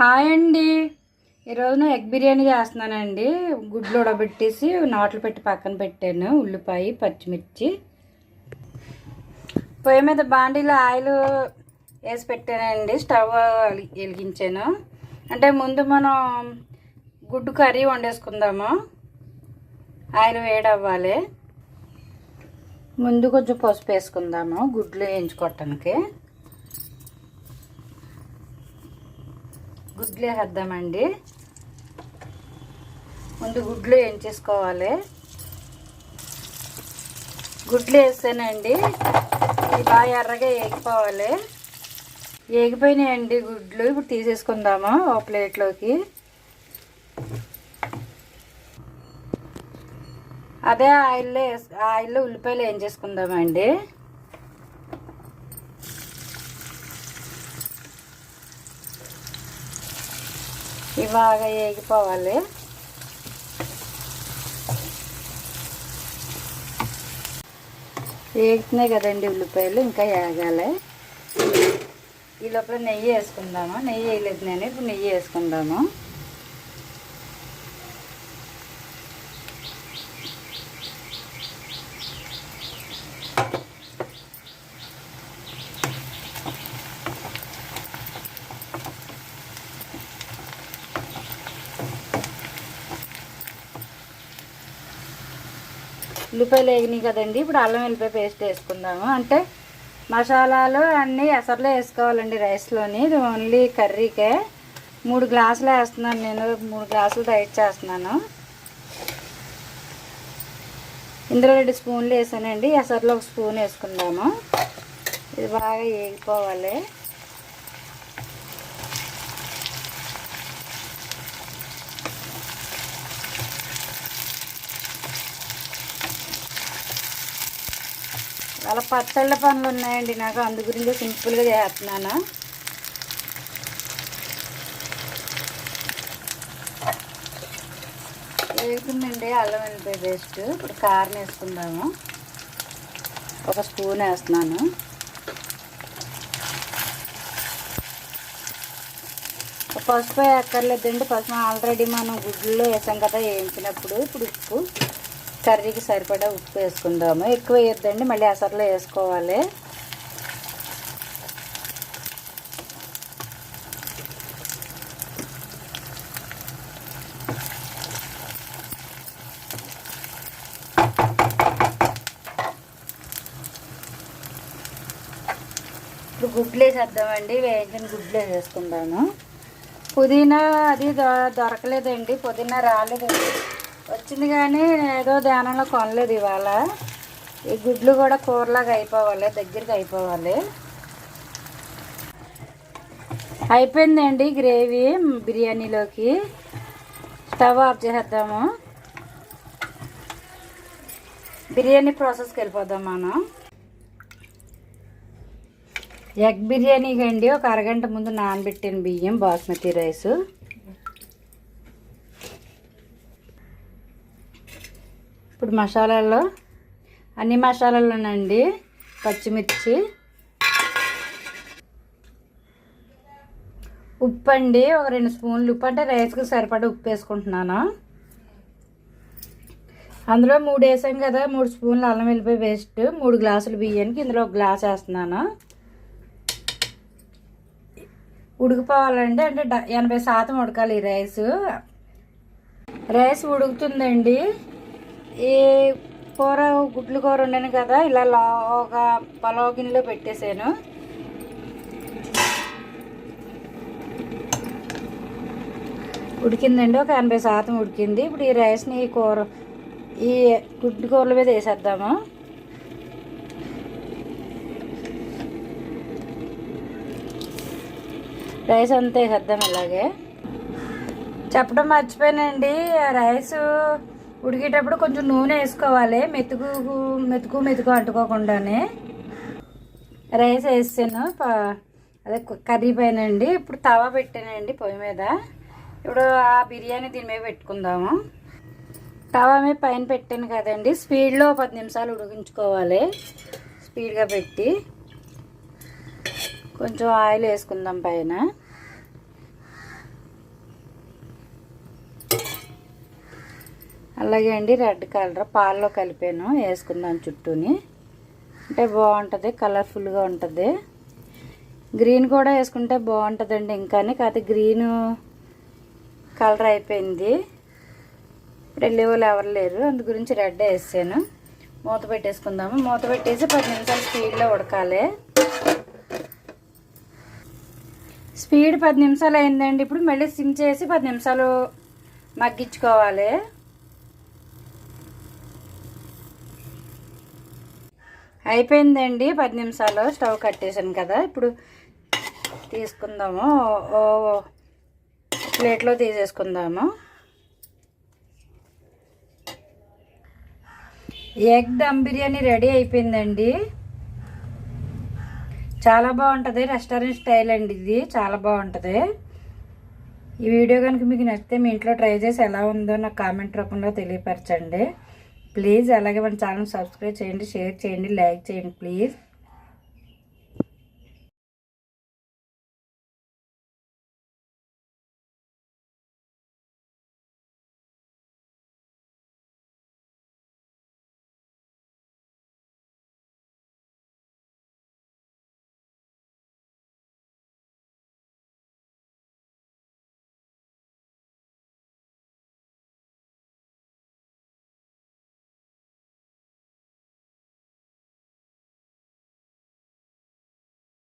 Hi అండి. ఈరోజు నేను ఎగ్ బిర్యానీ చేస్తున్నానండి. గుడ్లు ఉడబెట్టేసి నాట్లు పెట్టి పక్కన పెట్టాను. ఉల్లిపాయ పచ్చిమిర్చి. పొయ్యి మీద బాండీలో ఆయిల్ వేసి పెట్టానండి. స్టవ్ వెలిగించాను. అంటే ముందు మనం గుడ్డు కర్రీ వండేసుకుందాము. ఆయిల్ వేడవ్వాలి. ముందు కొంచెం పసుపు వేసుకుందాము. గుడ్లు వేయించుకోవటానికి. గుడ్లు వేద్దామండి ముందు గుడ్లు వేయించేసుకోవాలి గుడ్లు వేసానండి ఇవి బాగా ఎర్రగా వేగిపోవాలి వేగిపోయినాయండి గుడ్లు. ఇప్పుడు తీసేసుకుందాము ఒక ప్లేట్లోకి. అదే ఆయిల్లో ఆయిల్లో ఉల్లిపాయలు వేయించేసుకుందామండి ఇవి బాగా వేగిపోవాలి వేగుతున్నాయి కదండి ఉల్లిపాయలు ఇంకా వేగాలి ఈ లోపల నెయ్యి వేసుకుందాము. నెయ్యి వేయలేదు నేను ఇప్పుడు నెయ్యి వేసుకుందాము. ఉల్లిపాయలు వేగినాయి కదండి. ఇప్పుడు అల్లం వెల్లిపాయ పేస్ట్ వేసుకుందాము. అంటే మసాలాలు అన్నీ ఎసర్లో వేసుకోవాలండి రైస్లోని. ఇది ఓన్లీ కర్రీకే. మూడు గ్లాసులు వేస్తున్నాను నేను. మూడు గ్లాసులు డైట్ చేస్తున్నాను. ఇందులో రెండు స్పూన్లు వేసానండి. ఎసర్లో ఒక స్పూన్ వేసుకుందాము. ఇది బాగా వేగిపోవాలి అలా పచ్చళ్ళ పనులు ఉన్నాయండి నాకు అందు గురించి సింపుల్గా చేస్తున్నాను. వేసిందండి అల్లం వెల్లిపాయ పేస్ట్. ఇప్పుడు కారం వేసుకుందాము. ఒక స్పూన్ వేస్తున్నాను. పసుపు ఎక్కర్లేదండి పసుపు ఆల్రెడీ మనం గుడ్లలో వేసాం కదా వేయించినప్పుడు. ఇప్పుడు ఉప్పు. కర్రీకి సరిపడా ఉప్పు వేసుకుందాము. ఎక్కువ వేయొద్దండి మళ్ళీ అసలు వేసుకోవాలి. ఇప్పుడు గుడ్లు వేసేద్దామండి. వేయించిన గుడ్లు వేసేసుకుందాము. పుదీనా అది దొ- దొరకలేదండి. పుదీనా రాలేదండి. వచ్చింది కానీ ఏదో ధ్యానంలో కొనలేదు ఇవాళ. ఈ గుడ్లు కూడా కూరలాగా అయిపోవాలి దగ్గరికి అయిపోవాలి. అయిపోయిందండి గ్రేవీ బిర్యానీలోకి. స్టవ్ ఆఫ్ చేసేద్దాము. బిర్యానీ ప్రాసెస్కి వెళ్ళిపోదాం మనం. ఎగ్ బిర్యానీకి అండి ఒక అరగంట ముందు నానబెట్టిన బియ్యం బాస్మతి రైసు. ఇప్పుడు మసాలాల్లో అన్ని మసాలాలోనండి పచ్చిమిర్చి. ఉప్పు అండి ఒక రెండు స్పూన్లు ఉప్పు. అంటే రైస్కి సరిపడా ఉప్పు వేసుకుంటున్నాను. అందులో మూడు వేసాం కదా మూడు స్పూన్లు అల్లం వెళ్ళిపోయి వేస్ట్ మూడు గ్లాసులు బియ్యానికి ఇందులో ఒక గ్లాస్ వేస్తున్నాను. ఉడికిపోవాలండి అంటే డ- ఎనభై శాతం ఉడకాలి ఈ రైస్. రైస్ ఉడుకుతుందండి. ఈ కూర గుడ్లు కూర ఉండను కదా ఇలా లా ఒక పలావ్ గిన్నెలో పెట్టేశాను. ఉడికిందండి ఒక ఎనభై శాతం ఉడికింది. ఇప్పుడు ఈ రైస్ని ఈ కూర ఈ గుడ్డు కూరల మీద వేసేద్దాము. రైస్ అంతా వేసేద్దాం ఇలాగే చెప్పడం మర్చిపోయానండి ఆ రైసు ఉడికేటప్పుడు కొంచెం నూనె వేసుకోవాలి. మెతుకు మెతుకు మెతుకు అంటుకోకుండానే. రైస్ వేసాను. అదే కర్రీ పైన అండి ఇప్పుడు తవా పెట్టానండి పొయ్యి మీద. ఇప్పుడు ఆ బిర్యానీ దీని మీద పెట్టుకుందాము. తవా మీద పైన పెట్టాను కదండి. స్పీడ్లో పది నిమిషాలు ఉడికించుకోవాలి. స్పీడ్గా పెట్టి. కొంచెం ఆయిల్ వేసుకుందాం పైన. అలాగే అండి రెడ్ కలర్ పాల్లో కలిపాను వేసుకుందాం చుట్టూని. అంటే బాగుంటుంది కలర్ఫుల్గా ఉంటుంది. గ్రీన్ కూడా వేసుకుంటే బాగుంటుందండి ఇంకాని కాకపోతే గ్రీన్ కలర్ అయిపోయింది. ఇప్పుడు వెళ్ళే వాళ్ళు ఎవరు లేరు అందు గురించి రెడ్ వేసాను. మూత పెట్టేసుకుందాము. మూత పెట్టేసి పది నిమిషాలు స్పీడ్లో ఉడకాలి. స్పీడ్ పది నిమిషాలు అయిందండి. ఇప్పుడు మళ్ళీ సిమ్ చేసి పది నిమిషాలు మగ్గించుకోవాలి. అయిపోయిందండి పది నిమిషాలు స్టవ్ కట్టేసాను కదా. ఇప్పుడు తీసుకుందాము. ఓ ప్లేట్లో తీసేసుకుందాము. ఎగ్ దమ్ బిర్యానీ రెడీ అయిపోయిందండి. చాలా బాగుంటుంది. రెస్టారెంట్ స్టైల్ అండి ఇది. చాలా బాగుంటుంది. ఈ వీడియో కనుక మీకు నచ్చితే మీ ఇంట్లో ట్రై చేసి ఎలా ఉందో నాకు కామెంట్ రూపంలో తెలియపరచండి. ప్లీజ్ అలాగే మన ఛానల్ సబ్స్క్రైబ్ చేయండి షేర్ చేయండి లైక్ చేయండి ప్లీజ్.